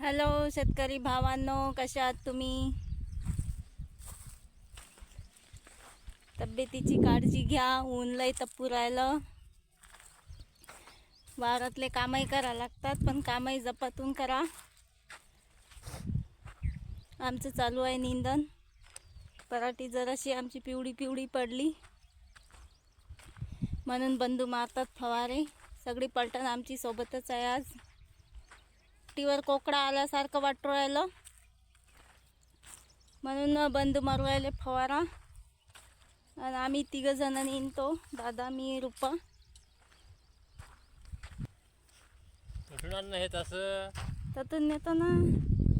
Hello शेतकरी भावांनो कशा आहात तुम्ही? तब्येतीची काळजी घ्या ऊन लय तप्पू राहिलं. वारातले कामही करा लागतात पण कामही जपातून करा. आमचं चालू आहे निंदन. पराठी जराशी आमची पिवळी पिवळी पडली. म्हणून बंधू मारतात फवारे. सगळी पलटण आमची सोबतच आहे आज. टीवर कोकडा आल्यासारखं वाटू राहिलं. म्हणून बंद मारू राहिले फवारा. आणि आम्ही तिघं जण निघतो दादा मी रुपा. नाही तसं. त्यातून नेतो ना.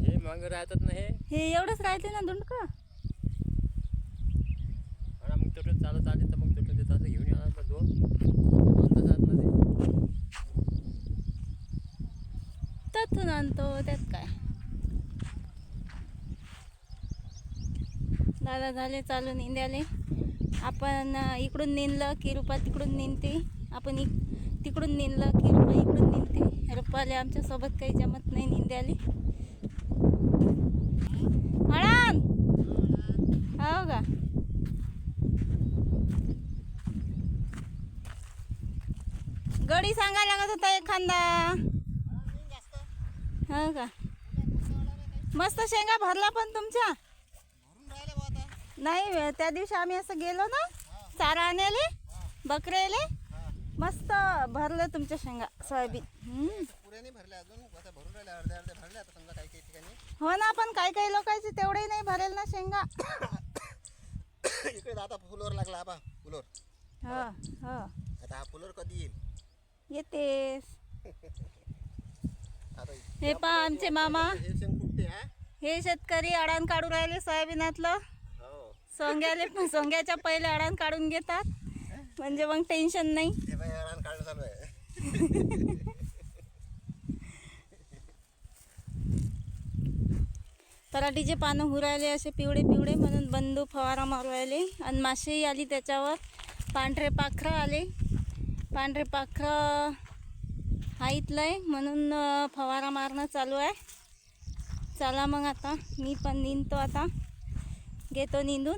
हे मागं राहतात ना हे. हे एवढंच राहते ना दुंडक? आणि मग तुटून चालत आले तर मग तुटून ते तसं घेऊन येणार दोन दोन तासात ना ते कुठून आणतो त्यात काय? दादा झाले चालू निंद्याले. आपण इकडून निंदलं की रुपा तिकडून निंदते. आपण इक तिकडून निंदलं की रुपा इकडून निंदते. रुपाले आमच्यासोबत काही जमत नाही निंद्याले. हळण हो का? गडी सांगायला लागत होता एखादा. हो का? मस्त शेंगा भरला पण तुमच्या? नाही त्या दिवशी आम्ही असं गेलो ना चारा आणायले बकऱ्याले मस्त भरलं तुमच्या शेंगा सोयाबीन. हो ना पण काही काही लोकांचे तेवढे नाही भरेल ना शेंगा. इकडे आता फुलोर लागला हा पहा फुलोर हो हो. आता हा फुलोर कधी येईल? येतेस. हे पहा आमचे मामा. हे शेतकरी अडाण काढून राहिले सोयाबीनातलं. हो सोंग्याले सोंग्याच्या पहिले अडाण काढून घेतात. म्हणजे मग टेन्शन नाही. ते बाई रान काढणं चालू आहे. पराठीचे पानं हुरायले असे पिवळे पिवळे म्हणून बंदू फवारा मारू राहिले. आणि मासेही आली त्याच्यावर. पांढरे पाखरं आले. पांढरे पाखरं हाईतलंय म्हणून फवारा मारणं चालू आहे. चला मग आता. मी पण निंदतो आता. घेतो निंदून.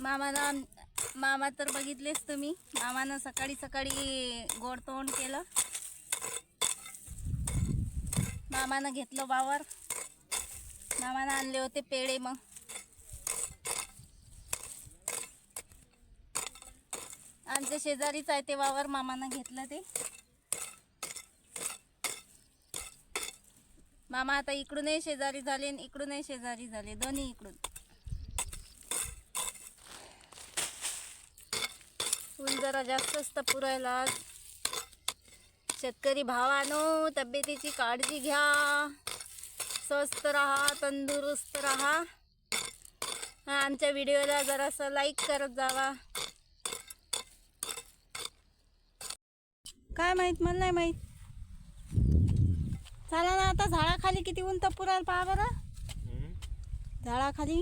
मामाला मामा तर बघितलेच तुम्ही. मामानं सकाळी सकाळी गोड तोंड केलं. मामानं घेतलं वावर. मामानं आणले होते पेढे मग. आमच्या शेजारीच आहे ते वावर. मामानं घेतलं ते. मामा आता इकडूनही शेजारी झाले आणि इकडूनही शेजारी झाले. दोन्ही इकडून. ऊन जरा जास्तच पुरायला शेतकरी भावानो तब्येतीची काळजी घ्या. स्वस्थ राहा तंदुरुस्त राहा. आमच्या व्हिडिओला जरासं लाईक करत जावा. काय माहीत मला नाही माहीत. चला ना आता झाडाखाली किती ऊन तपुराल पहा बरं. झाडाखाली.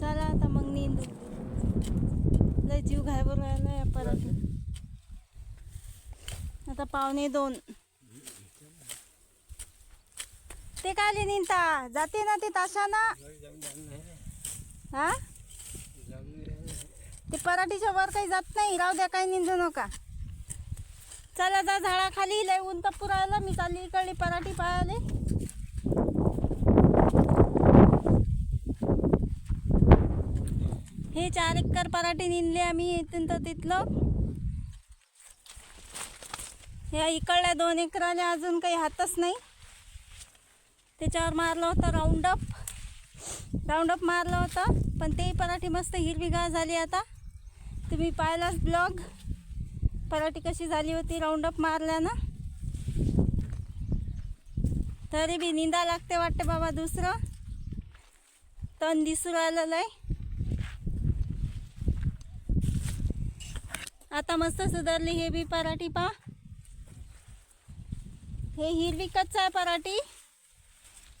चला आता मग नेंदू. लय जीव घाबर राहिला परत. आता पावणे दोन. ते काय निंता? जाते ना ते ताशाना. हा? ते पराठीच्या वर काही जात नाही. राहू द्या काही निंदू नका. चला जा झाडाखाली लय ऊन तप्पू पुरायला मी चालली इकडली पराठी पाहायला. हे चार एकर पराठी निनले आम्ही इथून तर तिथलं. ह्या इकडल्या दोन एकराने अजून काही हातच नाही. त्याच्यावर मारलं होतं राऊंडअप राऊंडअप मारलं होतं पण तेही पराठी मस्त हिरवीगार झाली आता. तुम्ही पाहिलाच ब्लॉग पराठी कशी झाली होती राऊंडअप मारल्यानं? तरी बी निंदा लागते वाटते बाबा दुसरं. तण दिसू राहिलेलं आहे आता मस्त सुधारली हे बी पराठी पा हे हिरवी कच्चा आहे पराठी.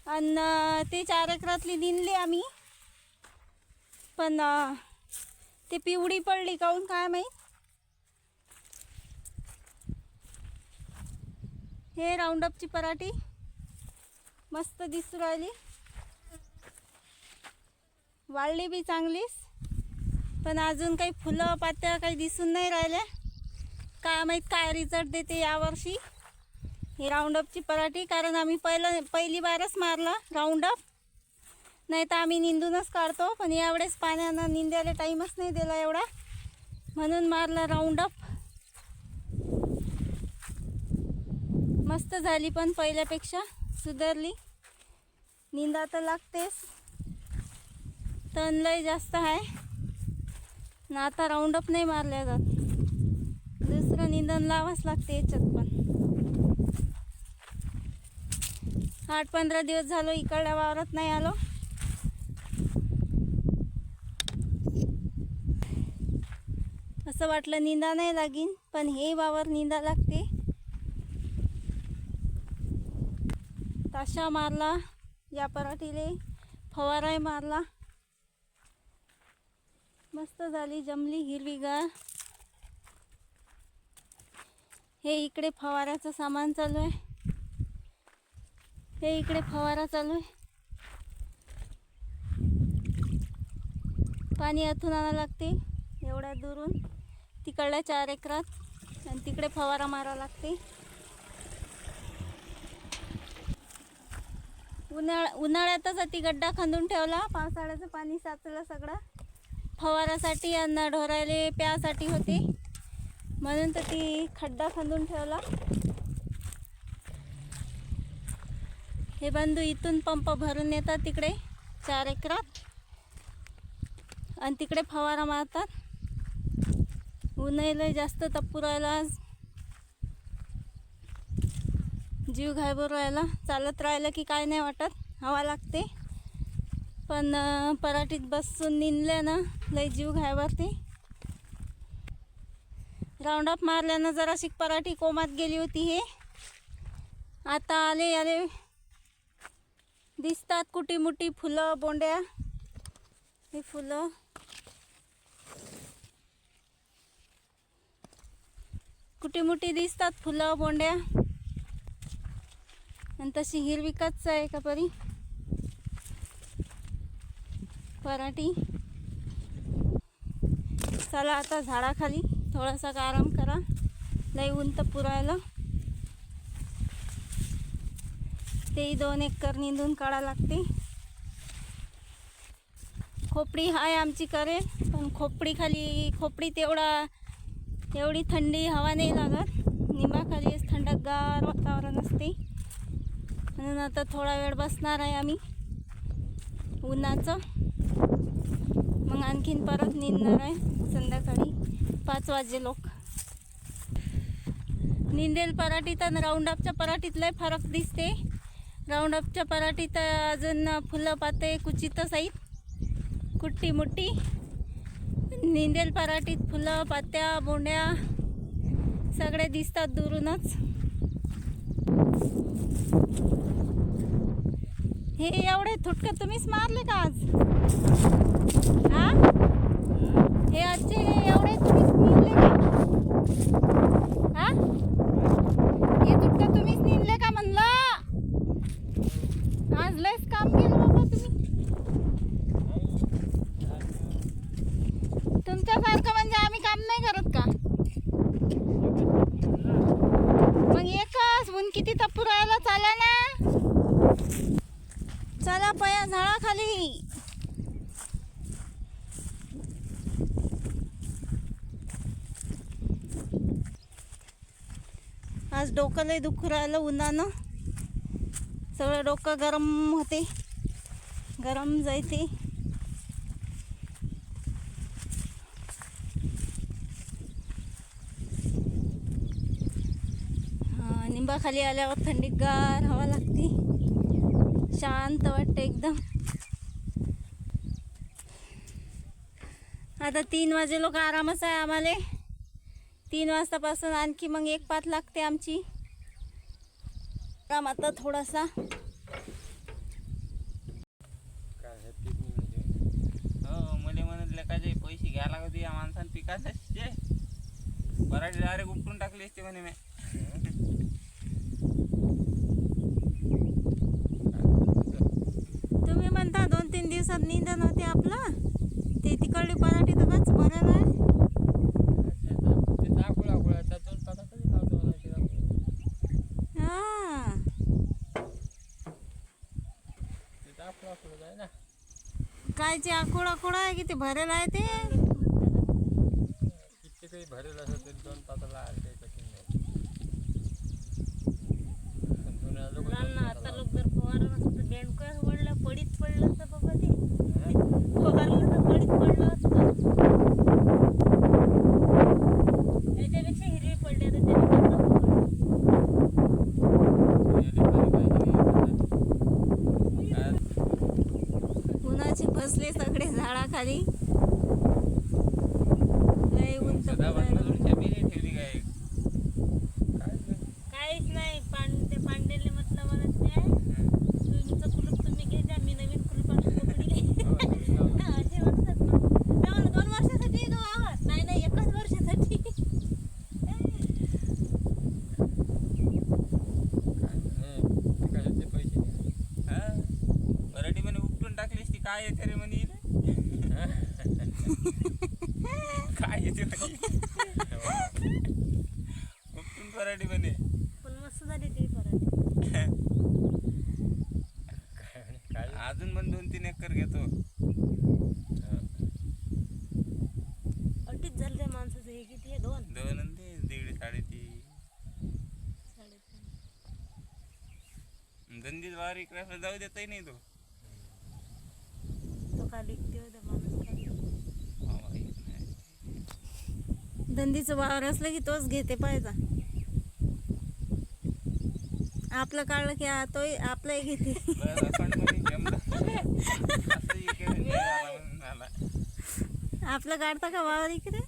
आणि ती चार एकरातली दिनली आम्ही. पण ती ते पडली काऊन काय माहीत? हे राऊंडअपची पराठी. मस्त दिसू राहिली. वाढली बी चांगलीच. पण अजून काही फुलं पात्या काही दिसून नाही राहिल्या काय माहीत काय रिझल्ट देते यावर्षी ही राऊंडअपची पराठी कारण आम्ही पहिलं पहिली बारच मारला राऊंडअप नाही तर आम्ही निंदूनच काढतो पण यावेळेस पाण्यानं निंदायला टाईमच नाही दिला एवढा. म्हणून मारला राऊंडअप मस्त झाली पण पहिल्यापेक्षा. सुधारली. निंदा तर लागतेच. तण लय जास्त आहे. ना आता राऊंडअप नाही मारल्या जात. दुसरं निंदन लावाच लागते याच्यात पण. आठ पंधरा दिवस झालो इकडल्या वावरात नाही आलो. असं वाटलं निंदा नाही लागीन पण हे वावर निंदा लागते. ताशा मारला या पराठीले फवाराही मारला. मस्त झाली जमली हिरवीगार. हे इकडे फवाराचं सामान चालू आहे. हे इकडे फवारा चालू आहे. पाणी आतून आणावं लागते एवढ्या दुरून. तिकडल्या चार एकरात आणि तिकडे फवारा मारावा लागते. उन्हाळा उन्हाळ्यातच ती गड्डा खांदून ठेवला. पावसाळ्याचं पाणी साचलं सगळं. फवारासाठी अन्न ढोरायले प्यासाठी होते. म्हणून तर ती खड्डा खांदून ठेवला. हे बंधू इथून पंप भरून येतात तिकडे. चार एकरात. आणि तिकडे फवारा मारतात. उन्हाळ्याला जास्त तप्पू राहिला आज. जीव घायबर राहिला चालत राहिलं की काय नाही वाटत हवा लागते. पण पराठीत बसून निंदल्यानं लय जीव घायवरते राऊंडअप मारल्यानं जराशी पराठी कोमात गेली होती हे. आता आले आले. दिसतात कुठी मुठी फुलं बोंड्या. हे फुलं. कुठी मुठी दिसतात फुलं बोंड्या. आणि तशी हिरवी कच्च आहे का परी? पराठी. चला आता झाडाखाली थोडासा आराम करा. लई ऊन तर पुरायला. तेही दोन एकर निंदून काढा लागते. खोपडी हाय आमची करेल पण खोपडी खाली खोपडी तेवढा एवढी थंडी हवा नाही लागत. निंबाखाली थंडगार वातावरण असते. म्हणून आता थोडा वेळ बसणार आहे आम्ही. उन्हाचं. मग आणखीन परत निंदणार आहे. संध्याकाळी पाच वाजे लोक. निंदेल पराठीत आणि राऊंडअपच्या पराठीत फरक दिसते. राऊंडअपच्या पराठीत अजून फुलं पाते कुचितच आहेत कुट्टी मुट्टी. निंदेल पराठीत फुलं पात्या बोंड्या सगळे दिसतात दुरूनच. हे एवढे थुटक तुम्हीच मारले का आज? हा? हे आजचे एवढे तुम्हीच निघले का? हा? हे तुटकं तुम्हीच निघले का म्हणलं आज लयच काम केलं बाबा तुम्ही तुमच्यासारखं म्हणजे आम्ही काम नाही करत का मग एकच ऊन किती तप्पू राहिला चाला ना चला पया झाडाखाली आज डोकं लय दुखू राहिलं उन्हानं. सगळं डोकं गरम होते. गरम जायते. हा, निंबाखाली आल्यावर थंडीगार हवा लागते. शांत वाटते एकदम. आता तीन वाजे लोक आरामच आहे आम्हाला. तीन वाजतापासून आणखी मग एक पात लागते आमची. काम आता थोडासा. हो, मले म्हणत लेकाचे पैसे घ्यायला लागत या माणसाने पिकाचे. बराठी डायरेक्ट उपटून टाकली असते म्हणे मी. तुम्ही म्हणता दोन तीन दिवसात निंदन होते आपलं. ते तिकडली पराठी तर बरं आहे ते दाखवला गोळ्या त्यातून पाता कधी लावतो मला हा? ते दाखवला पुढे जाय ना कायचे आकुड आकुड आहे की ते भरेल आहे ते किती काही भरेल असं तरी दोन पाताला आले काही कठीण नाही पण जुन्या लोकं दोन आता लोक जर फवारा नसतं बेंडकर वडलं पडीत पडलं तर बाबा ते फवारलं तर पडीत पडलं असतं त्याच्यापेक्षा हिरवी पडली तर त्याने कांदा पकडला. उन्हाचे बसले सगळे झाडाखाली लय ऊन तपलं. ठेवली काय काय नाही. काहीच नाही पांड ते पांडेले म्हटलं मला ते तुमचं कुलूप तुम्ही घे द्या मी नवीन कुलूप आणून पकडली असे म्हणतात ना. मी म्हणलं, दोन वर्षासाठी आहे का वावर नाही नाही एकच वर्षासाठी काय नाही. ते कशाचे पैसे नाही. पराठी म्हणे उपटून टाकलीस ती काय येते रे म्हणे इले? काय येते उपटून पराठी म्हणे पण मस्त झाली ती काय काय अजून पण दोन तीन एकर घेतो. अटीच झालं त्या माणसाचं हे किती आहे? दोन. दोन आणि ते दीड साडेतीन. धंदीत वावर इकडे जाऊ देतही नाही तो. तो का लिखते होता माणूस खाली मामा येत नाही. दंदीचं वावर असलं की तोच घेते पाहिजे आपलं काढलं की आ- तोही आपलंही घेते. आपलं काढता का वावर इकडे?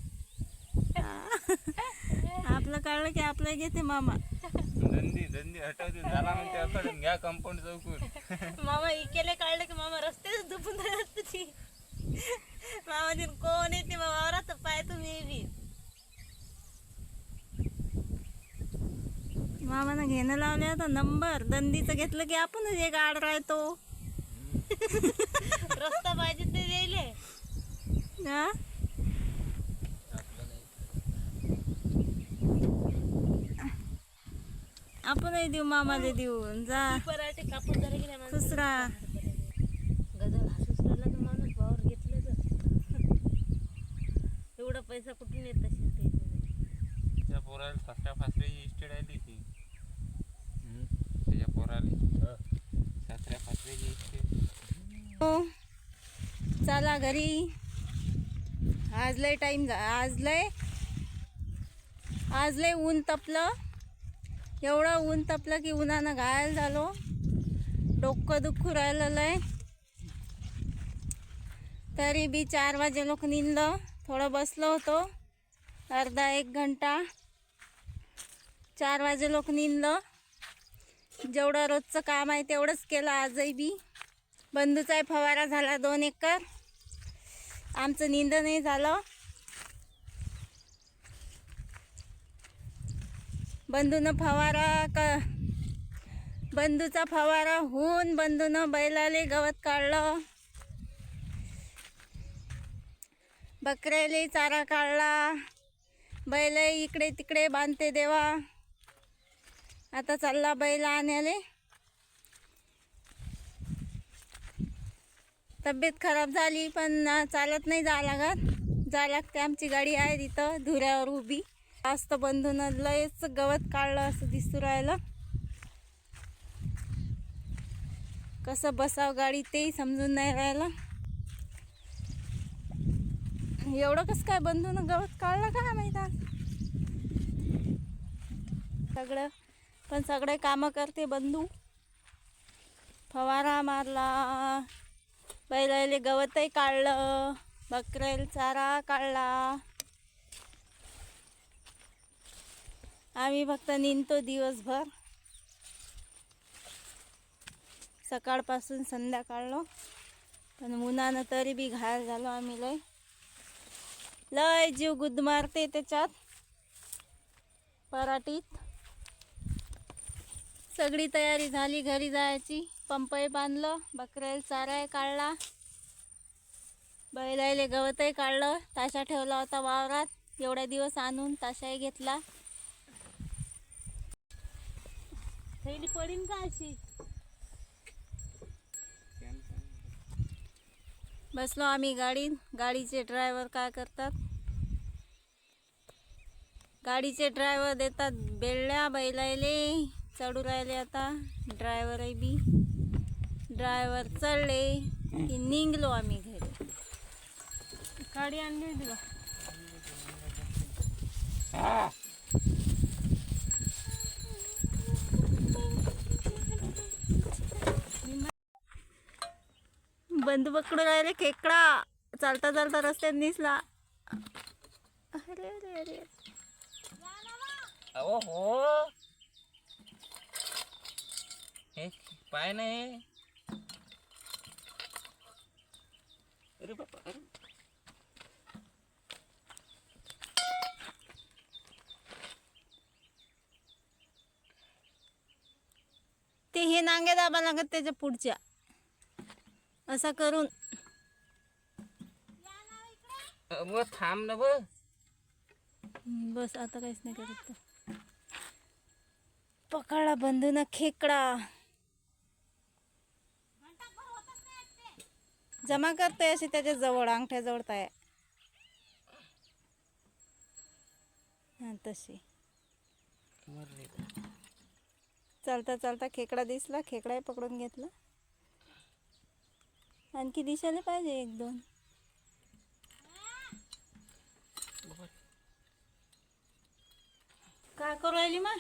आपलं काढलं की आपलं घेते मामा. धंदी धंदी हटवते. झाला म्हणते घ्या कंपाऊंड चौकून. मामा इकेले काढले की मामा रस्त्यातच झोपून राहत ती मामा कोण येते मग वावरात पाय तुम्ही बी. मामानं घेणं लावले आता नंबर. दंदीचं घेतलं की आपणच एक आड राहतो. रस्ता पाहिजे ते द्यायले. हा आपणही देऊ मामाला देऊ. जा. पराठे कापून झाले की नाही खुसरा. गजल हसूस राहिला तर माणूस वावर घेतलं तर. एवढा पैसा कुठून येत असेल ते? त्या पोराला सासऱ्या फासऱ्याची इस्टेट आली ती हम्म. त्याच्या पोराला हा. सासऱ्या फासऱ्याची इस्टेट हो हो. चला घरी. आज लय टाईम झा आज लय आज लय ऊन तपलं. एवढं ऊन तपलं की उन्हानं घायल झालो. डोकं दुखू राहिलं लय. तरी बी चार वाजे लोक निंदलं थोडं बसलो होतो. अर्धा एक घंटा. चार वाजे लोक निंदलं जेवढं रोजचं काम आहे तेवढंच केलं आजही बी. बंधूचाही फवारा झाला दोन एकर. आमचं निंदनही झालं. बंधूनं फवारा क बंधूचा फवारा होऊन बंधूनं बैलाले गवत काढलं. बकऱ्याले चारा काढला. बैल इकडे तिकडे बांधते देवा. आता चालला बैल आणायले. तब्येत खराब झाली पण चालत नाही जा लागत जा लागते आमची गाडी आहे तिथं धुऱ्यावर उभी. जास्त बंधून लयच गवत काढलं असं दिसू राहिलं. कसं बसावं गाडी तेही समजून नाही राहिलं. एवढं कसं काय बंधून गवत काढलं का माहीत सगळं पण सगळे कामं करते बंधू. फवारा मारला. बैलाले गवतही काढलं. बकऱ्याला चारा काढला. आम्ही फक्त निंदतो दिवसभर. सकाळपासून संध्याकाळलो. पण उन्हानं तरी बी घायल झालो आम्ही लय. लय जीव गुद मारते त्याच्यात. पराठीत. सगळी तयारी झाली घरी जायची. पंपही बांधलं बकऱ्याला चाराही काढला. बैलायले गवतही काढलं. ताशा ठेवला होता वावरात. एवढ्या दिवस आणून ताशाही घेतला. थैली पडीन का अशी? बसलो आम्ही गाडीत गाडीचे ड्रायव्हर काय करतात? गाडीचे ड्रायव्हर देतात बेळल्या बैलायले चढू राहिले आता. ड्रायव्हरही बी ड्रायव्हर चढले की निघलो आम्ही घरी. गाडी आणली होती बंद बंधू पकडून राहिले खेकडा. चालता चालता रस्त्यात दिसला. अरे अरे अरे हो हे पाय नाही. अरे बापा. अरे ते हे नांगे दाबा लागत त्याच्या पुढच्या. असा करून. अ, थांब ना हम्म, बस आता काहीच नाही करत तो. पकडला बंधून खेकडा. जमा करतोय अशी त्याच्याजवळ अंगठ्या जवळ ताय. हा तशी. चालता चालता खेकडा दिसला खेकडाही पकडून घेतला. आणखी दिसायला पाहिजे एक दोन. काय करू राहिली मग?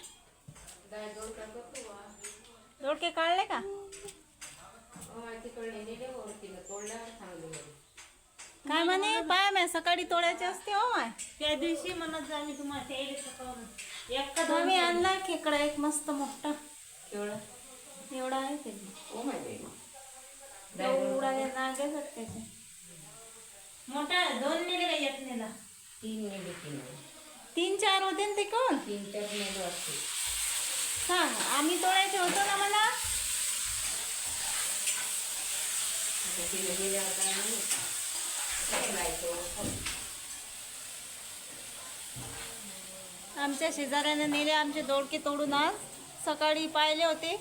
दोडके काढले का? काय म्हणे? पाय माय सकाळी तोडायचे असते हो माय. त्या दिवशी म्हणत जा मी तुम्हाला सकाळून एक का आम्ही आणला खेकडा एक मस्त मोठा. एवढा आहे ते. एवढा आहे, नागे त्याचे. मोठा दोन नेले का एक नेला? तीन चार होते ना ते कोण? सांग आम्ही तोडायचे होतो ना मला? आमच्या शेजाऱ्याने नेले आमचे दोडके तोडून आज. सकाळी पाहिले होते.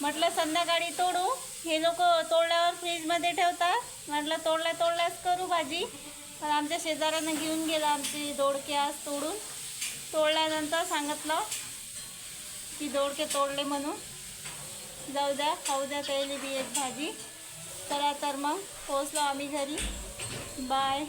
म्हटलं संध्याकाळी तोडू. हे लोक तोडल्यावर फ्रीजमध्ये ठेवतात. म्हटलं तोडल्या तोडल्यास करू भाजी. पण आमच्या शेजाऱ्यानं घेऊन गेला आमचे दोडके आज तोडून. तोडल्यानंतर सांगितलं ती दोडके तोडले म्हणून. जाऊ द्या खाऊ द्या त्याला बी एक भाजी. चला तर मग पोचलो आम्ही घरी. बाय